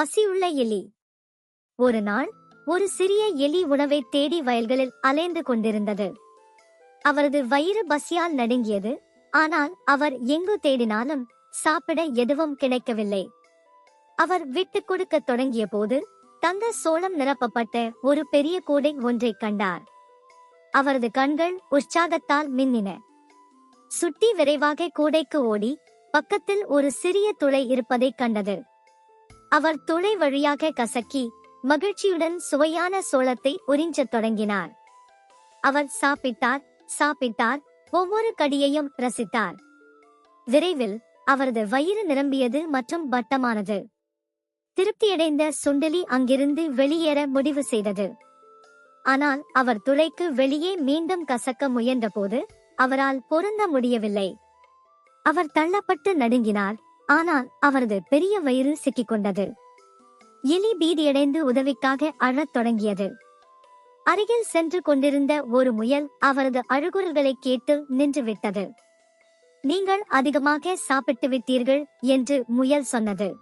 பசியுள்ள எலி. ஒரு நாள் ஒரு சிறிய எலி உணவை தேடி வயல்களில் அலைந்து கொண்டிருந்தது. அவரது வயிறு பசியால் நடுங்கியது ஆனால் அவர் எங்கு தேடினாலும் சாப்பிட எதுவும் கிடைக்கவில்லை. அவர் விட்டுக் கொடுக்கத் தொடங்கிய போது தங்க சோளம் நிரப்பப்பட்ட ஒரு பெரிய கூடை ஒன்றைக் கண்டார். அவரது கண்கள் உற்சாகத்தால் மின்னின. சுட்டி விரைவாக கூடைக்கு ஓடி பக்கத்தில் ஒரு சிறிய துளை இருப்பதைக் கண்டது. அவர் துளை வழியாக கசக்கி மகிழ்ச்சியுடன் சுவையான சோளத்தை உறிஞ்சத் தொடங்கினார். அவர் சாப்பிட்டார் சாப்பிட்டார் ஒவ்வொரு கடியையும் ரசித்தார். விரைவில் அவரது வயிறு நிரம்பியது மற்றும் வட்டமானது. திருப்தியடைந்த சுண்டலி அங்கிருந்து வெளியேற முடிவு செய்தது. ஆனால் அவர் துளைக்கு வெளியே மீண்டும் கசக்க முயன்றபோது அவரால் பொருந்த முடியவில்லை. அவர் தள்ளப்பட்டு நடுங்கினார் ஆனால் அவரது பெரிய வயிறு சிக்கிக்கொண்டது. எலி பீதியடைந்து உதவிக்காக அழத் தொடங்கியது. அருகில் சென்று கொண்டிருந்த ஒரு முயல் அவரது அழுகுரல்களை கேட்டு நின்றுவிட்டது. நீங்கள் அதிகமாக சாப்பிட்டு விட்டீர்கள் என்று முயல் சொன்னது.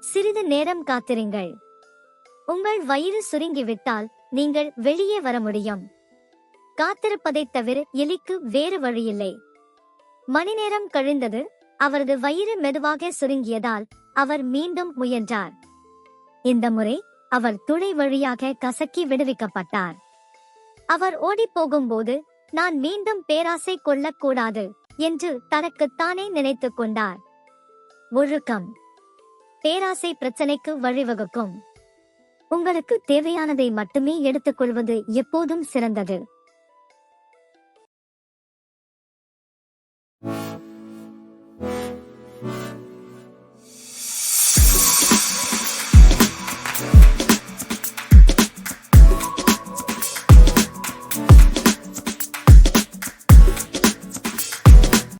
சிறிது நேரம் காத்திருங்கள். உங்கள் வயிறு சுருங்கிவிட்டால் நீங்கள் வெளியே வர முடியும். காத்திருப்பதைத் தவிர எலிக்கு வேறு வழியில்லை. மணி நேரம் கழிந்தது அவரது வயிறு மெதுவாக சுருங்கியதால் அவர் மீண்டும் முயன்றார். இந்த முறை அவர் துளை வழியாக கசக்கி விடுவிக்கப்பட்டார். அவர் போகும்போது நான் மீண்டும் பேராசை கொள்ளக்கூடாது என்று தனக்குத்தானே நினைத்துக் கொண்டார். ஒழுக்கம். பேராசை பிரச்சனைக்கு வழிவகுக்கும். உங்களுக்கு தேவையானதை மட்டுமே எடுத்துக்கொள்வது எப்போதும் சிறந்தது.